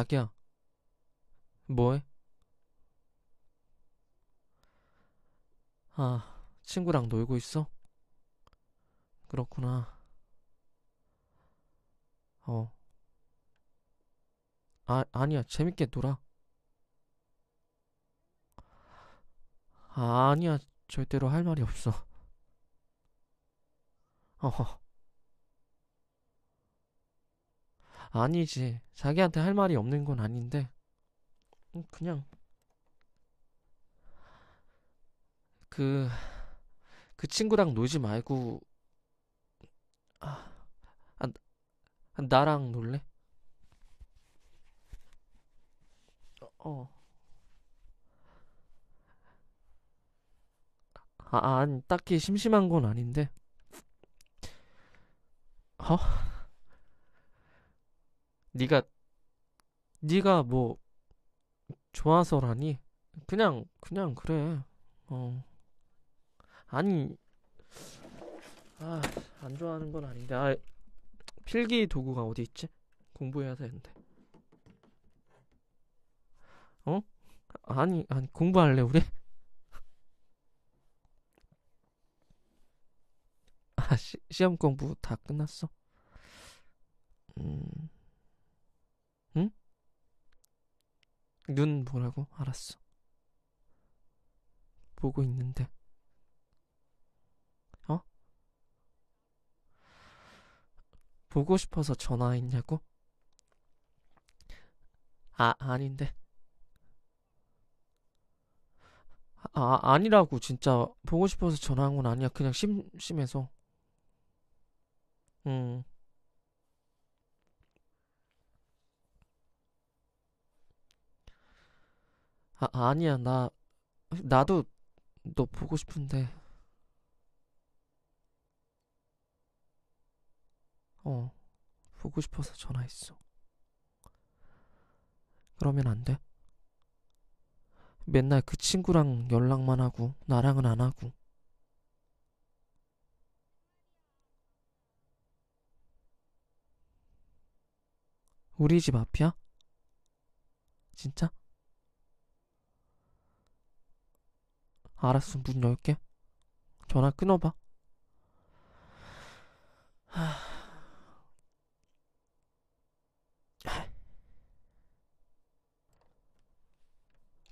자기야, 뭐해? 아, 친구랑 놀고 있어? 그렇구나. 어. 아, 아니야. 재밌게 놀아. 아, 아니야. 절대로 할 말이 없어. 어허. 아니지. 자기한테 할 말이 없는 건 아닌데. 음, 그냥, 그, 그 친구랑 놀지 말고, 아, 아, 나랑 놀래? 어. 아, 아니, 딱히 심심한 건 아닌데. 어? 네가, 네가 뭐, 좋아서라니? 그냥, 그냥 그래. 어. 아니, 아, 안 좋아하는 건 아닌데. 아, 필기 도구가 어디 있지? 공부해야 되는데. 어? 아니, 아니, 공부할래, 우리? 아, 시, 시험 공부 다 끝났어? 음, 눈 보라고? 알았어. 보고 있는데. 어? 보고 싶어서 전화했냐고? 아, 아닌데. 아, 아니라고, 진짜. 보고 싶어서 전화한 건 아니야. 그냥 심 심해서. 음, 아, 아니야. 나, 나도 너 보고 싶은데. 어, 보고 싶어서 전화했어. 그러면 안 돼? 맨날 그 친구랑 연락만 하고, 나랑은 안 하고. 우리 집 앞이야? 진짜? 알았어, 문 열게. 전화 끊어봐.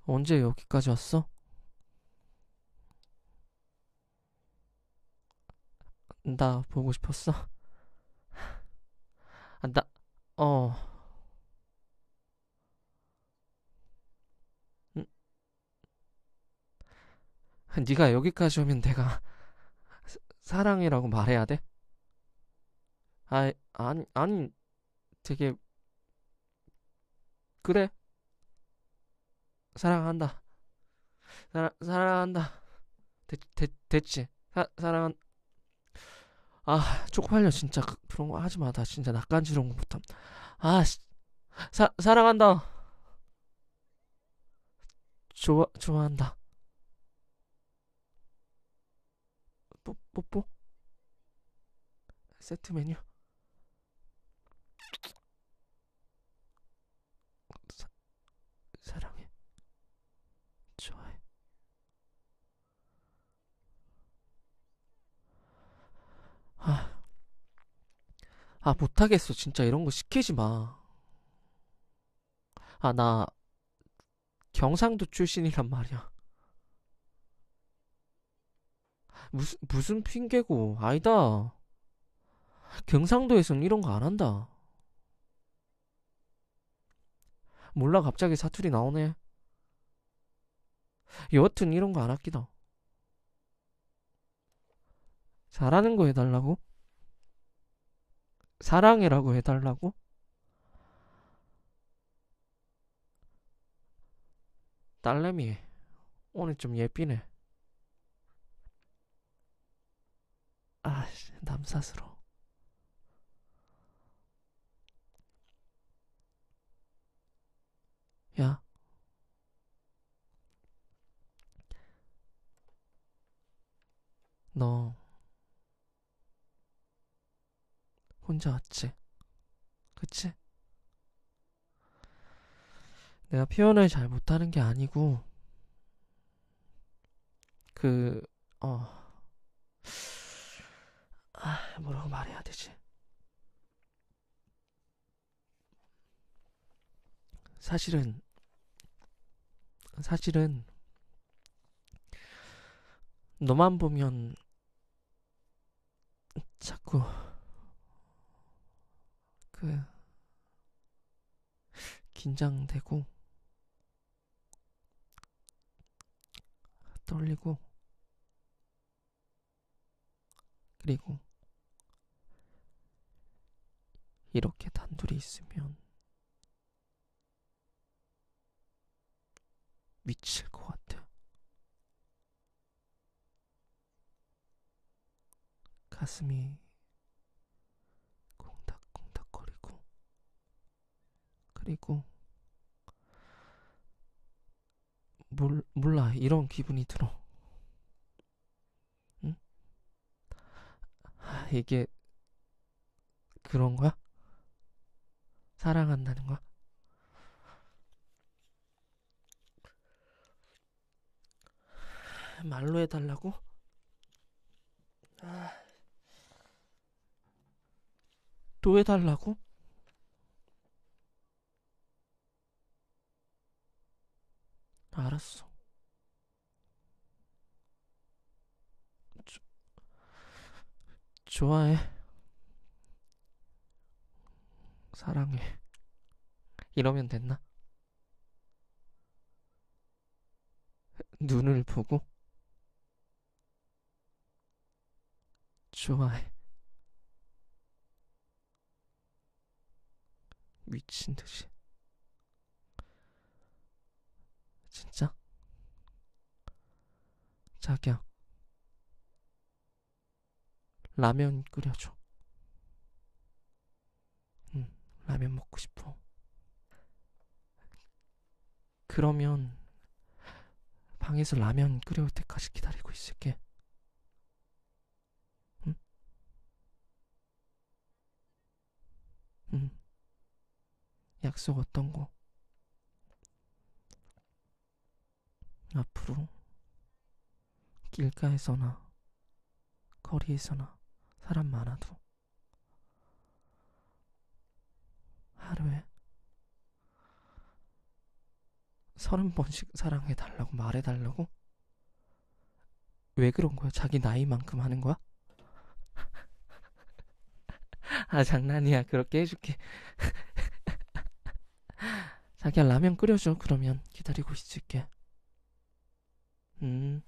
언제 여기까지 왔어? 나 보고 싶었어? 아, 나, 어, 음, 네가 여기까지 오면 내가 사랑이라고 말해야 돼? 아, 아니, 아니, 되게, 그래, 사랑한다. 사랑, 사랑한다. 됐, 됐, 됐지? 사, 사랑한, 아, 쪽팔려, 진짜. 그- 그런 거 하지 마. 나 진짜 낯간지러운 거부터. 아, 씨, 사, 사랑한다. 좋아, 좋아한다. 뽀, 뽀뽀? 세트 메뉴? 사, 사랑해. 좋아해. 아, 아, 못하겠어. 진짜 이런 거 시키지 마. 아, 나 경상도 출신이란 말이야. 무슨, 무슨 핑계고. 아니다. 경상도에선 이런 거 안 한다. 몰라, 갑자기 사투리 나오네. 여하튼 이런 거 안 아끼다. 잘하는 거 해달라고? 사랑해라고 해달라고? 딸내미, 오늘 좀 예삐네. 아, 씨, 남사스러워. 야, 너 혼자 왔지? 그치? 내가 표현을 잘 못하는 게 아니고 그 어. 아, 뭐라고 말해야 되지? 사실은 사실은 너만 보면 자꾸 그 긴장되고 떨리고 그리고 이렇게 단둘이 있으면 미칠 것 같아. 가슴이 콩닥콩닥거리고 그리고 몰, 몰라 이런 기분이 들어. 응? 아, 이게 그런 거야? 사랑한다는 거야? 말로 해달라고? 아, 또 해달라고? 알았어. 조, 좋아해. 사랑해. 이러면 됐나? 눈을 보고 좋아해. 미친 듯이. 진짜? 자기야. 라면 끓여줘. 응, 라면 먹고 싶어. 그러면 방에서 라면 끓여올 때까지 기다리고 있을게. 응? 응. 약속 어떤 거? 앞으로 길가에서나 거리에서나 사람 많아도 하루에 서른 번씩 사랑해 달라고 말해 달라고? 왜 그런 거야? 자기 나이만큼 하는 거야? 아 장난이야. 그렇게 해줄게. 자기야 라면 끓여줘. 그러면 기다리고 있을게. 음.